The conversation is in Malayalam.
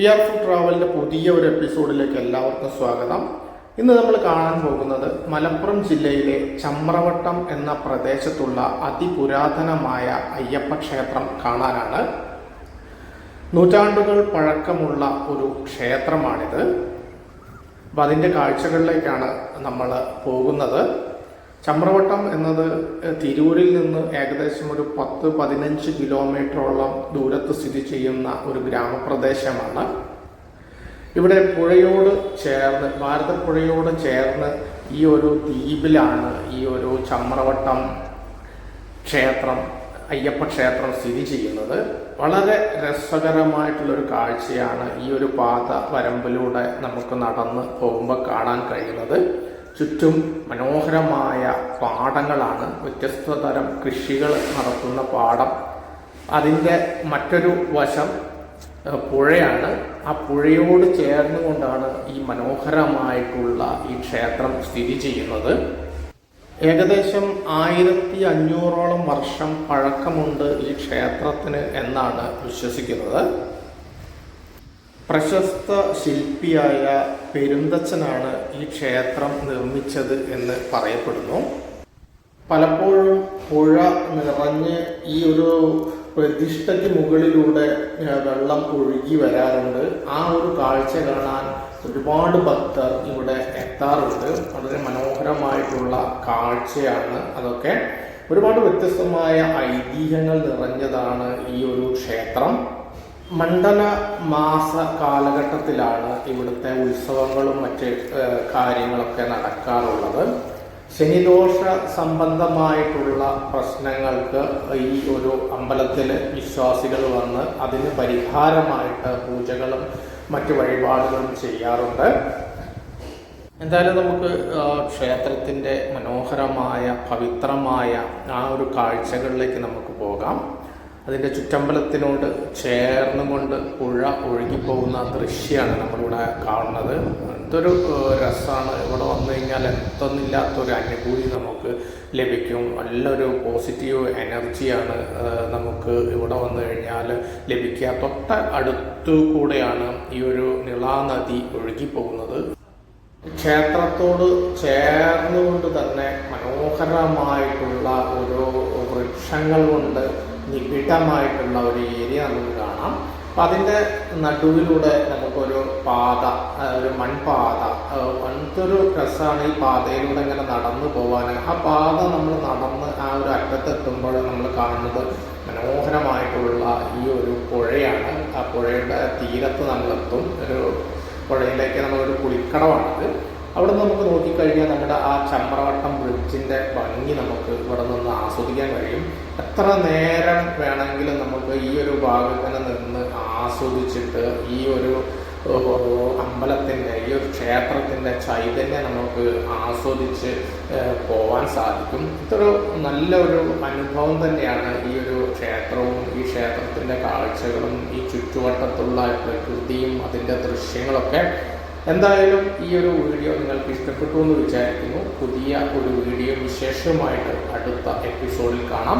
പി ആർ ഫുഡ് ട്രാവലിന്റെ പുതിയ ഒരു എപ്പിസോഡിലേക്ക് എല്ലാവർക്കും സ്വാഗതം. ഇന്ന് നമ്മൾ കാണാൻ പോകുന്നത് മലപ്പുറം ജില്ലയിലെ ചമ്രവട്ടം എന്ന പ്രദേശത്തുള്ള അതിപുരാതനമായ അയ്യപ്പ ക്ഷേത്രം കാണാനാണ്. നൂറ്റാണ്ടുകൾ പഴക്കമുള്ള ഒരു ക്ഷേത്രമാണിത്. അപ്പം അതിന്റെ കാഴ്ചകളിലേക്കാണ് നമ്മൾ പോകുന്നത്. ചമ്രവട്ടം എന്നത് തിരൂരിൽ നിന്ന് ഏകദേശം ഒരു പത്ത് പതിനഞ്ച് കിലോമീറ്ററോളം ദൂരത്ത് സ്ഥിതി ചെയ്യുന്ന ഒരു ഗ്രാമപ്രദേശമാണ്. ഇവിടെ പുഴയോട് ചേർന്ന് ഭാരതപ്പുഴയോട് ചേർന്ന് ഈ ഒരു ദ്വീപിലാണ് ഈ ഒരു ചമ്രവട്ടം ക്ഷേത്രം അയ്യപ്പ ക്ഷേത്രം സ്ഥിതി ചെയ്യുന്നത്. വളരെ രസകരമായിട്ടുള്ളൊരു കാഴ്ചയാണ് ഈ ഒരു പാത വരമ്പിലൂടെ നമുക്ക് നടന്ന് പോകുമ്പോൾ കാണാൻ കഴിയുന്നത്. ചുറ്റും മനോഹരമായ പാടങ്ങളാണ് വ്യത്യസ്ത തരം കൃഷികൾ നടത്തുന്ന പാടം അതിന്റെ മറ്റൊരു വശം പുഴയാണ്. ആ പുഴയോട് ചേർന്നുകൊണ്ടാണ് ഈ മനോഹരമായിട്ടുള്ള ഈ ക്ഷേത്രം സ്ഥിതി ചെയ്യുന്നത്. ഏകദേശം ആയിരത്തി അഞ്ഞൂറോളം വർഷം പഴക്കമുണ്ട് ഈ ക്ഷേത്രത്തിന് എന്നാണ് വിശ്വസിക്കുന്നത്. പ്രശസ്ത ശില്പിയായ പെരുന്തച്ഛനാണ് ഈ ക്ഷേത്രം നിർമ്മിച്ചത് എന്ന് പറയപ്പെടുന്നു. പലപ്പോഴും പുഴ നിറഞ്ഞ് ഈ ഒരു പ്രതിഷ്ഠയ്ക്ക് മുകളിലൂടെ വെള്ളം ഒഴുകി വരാറുണ്ട്. ആ ഒരു കാഴ്ച കാണാൻ ഒരുപാട് ഭക്തർ ഇവിടെ എത്താറുണ്ട്. വളരെ മനോഹരമായിട്ടുള്ള കാഴ്ചയാണ് അതൊക്കെ. ഒരുപാട് വ്യത്യസ്തമായ ഐതിഹ്യങ്ങൾ നിറഞ്ഞതാണ് ഈ ഒരു ക്ഷേത്രം. മണ്ഡല മാസ കാലഘട്ടത്തിലാണ് ഇവിടുത്തെ ഉത്സവങ്ങളും മറ്റ് കാര്യങ്ങളൊക്കെ നടക്കാറുള്ളത്. ശനിദോഷ സംബന്ധമായിട്ടുള്ള പ്രശ്നങ്ങൾക്ക് ഈ ഒരു അമ്പലത്തിൽ വിശ്വാസികൾ വന്ന് അതിന് പരിഹാരമായിട്ട് പൂജകളും മറ്റ് വഴിപാടുകളും ചെയ്യാറുണ്ട്. എന്തായാലും നമുക്ക് ക്ഷേത്രത്തിന്റെ മനോഹരമായ പവിത്രമായ ആ ഒരു കാഴ്ചകളിലേക്ക് നമുക്ക് പോകാം. അതിന്റെ ചുറ്റമ്പലത്തിനോട് ചേർന്നുകൊണ്ട് പുഴ ഒഴുകിപ്പോകുന്ന ദൃശ്യമാണ് നമ്മളിവിടെ കാണുന്നത്. എന്തൊരു രസമാണ് ഇവിടെ വന്നു കഴിഞ്ഞാൽ എന്തൊന്നില്ലാത്തൊരു അനുഭൂതി നമുക്ക് ലഭിക്കും. നല്ലൊരു പോസിറ്റീവ് എനർജിയാണ് നമുക്ക് ഇവിടെ വന്നു കഴിഞ്ഞാൽ ലഭിക്കുക. തൊട്ട അടുത്തു കൂടെയാണ് ഈ ഒരു നിളാനദി ഒഴുകിപ്പോകുന്നത്. ക്ഷേത്രത്തോട് ചേർന്നുകൊണ്ട് തന്നെ മനോഹരമായിട്ടുള്ള ഒരു വൃക്ഷങ്ങൾ കൊണ്ട് നിബിഡമായിട്ടുള്ള ഒരു ഏരിയ നമുക്ക് കാണാം. അപ്പം അതിന്റെ നടുവിലൂടെ നമുക്കൊരു പാത ഒരു മൺപാത എന്തൊരു രസമാണ് ഈ പാതയിലൂടെ ഇങ്ങനെ നടന്നു പോകാൻ ആ പാത നമ്മൾ നടന്ന് ആ ഒരു അറ്റത്തെത്തുമ്പോൾ നമ്മൾ കാണുന്നത് മനോഹരമായിട്ടുള്ള ഈ ഒരു പുഴയാണ്. ആ പുഴയുടെ തീരത്ത് നമ്മളെത്തും. ഒരു പുഴയിലേക്ക് നമ്മളൊരു കുളിക്കടമാണിത് അവിടെ നിന്ന് നമുക്ക് നോക്കിക്കഴിഞ്ഞാൽ നമ്മുടെ ആ ചമ്രവട്ടം ബ്രിഡ്ജിന്റെ ഭംഗി നമുക്ക് ഇവിടെ നിന്ന് ആസ്വദിക്കാൻ കഴിയും. എത്ര നേരം വേണമെങ്കിലും നമുക്ക് ഈ ഒരു ഭാഗത്തിന് നിന്ന് ആസ്വദിച്ചിട്ട് ഈ ഒരു അമ്പലത്തിന്റെ ഈ ഒരു ക്ഷേത്രത്തിന്റെ ചൈതന്യം നമുക്ക് ആസ്വദിച്ച് പോവാൻ സാധിക്കും. ഇതൊരു നല്ലൊരു അനുഭവം തന്നെയാണ് ഈ ഒരു ക്ഷേത്രവും ഈ ക്ഷേത്രത്തിന്റെ കാഴ്ചകളും ഈ ചുറ്റുവട്ടത്തുള്ള പ്രകൃതിയും അതിന്റെ ദൃശ്യങ്ങളൊക്കെ. എന്തായാലും ഈ ഒരു വീഡിയോ നിങ്ങൾക്ക് ഇഷ്ടപ്പെട്ടു എന്ന് വിചാരിക്കുന്നു. പുതിയ ഒരു വീഡിയോ വിശേഷമായിട്ട് അടുത്ത എപ്പിസോഡിൽ കാണാം.